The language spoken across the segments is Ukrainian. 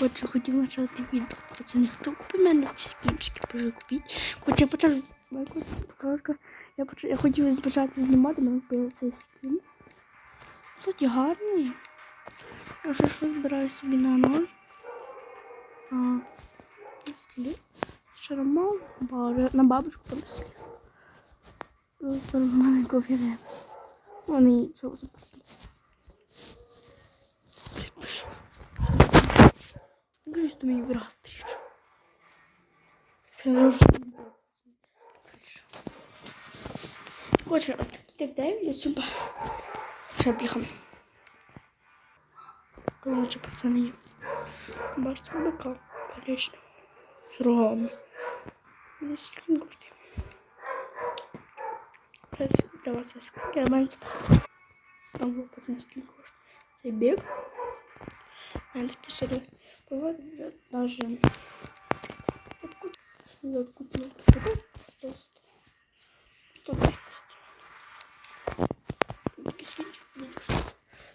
Отже, хотів почати відео. Пацани, хто купив мене ці скінчики, боже, купіть. Хоч я почав я, почав, я хотів почати знімати, мене купили цей скін. Кстати, гарний. Я вже щось збираю собі на ноль. А, скілі. Вчора мав, на бабушку там сліз. Зараз в мене. Вони цього запустили. Говорю, что мой брат пришел. Я уже пришел. Короче, от так дай я сюда. Шабликом. Короче, пацаны. Бачите, быка, конечно. С рогами. Не скин курти. Сейчас для вас я скин. Романец. А вот, пацаны, скин курти. Цей біг. Yani kişiler bu var даже я купил что что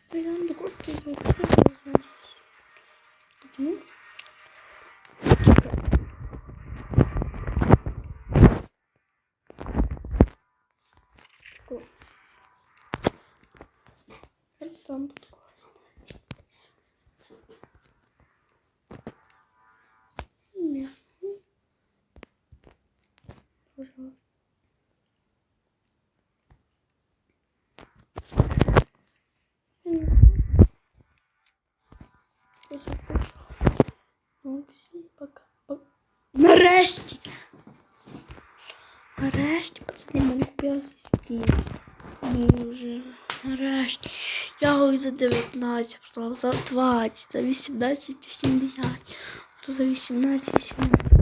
Прям до горки Почему? Там тут Ну, пока. Пока. Нарешті! Нарешті, пацани, мене купили скін. Боже, нарешті. Я його за 19 продав, за 20, за 18, 80. То за 18, 18.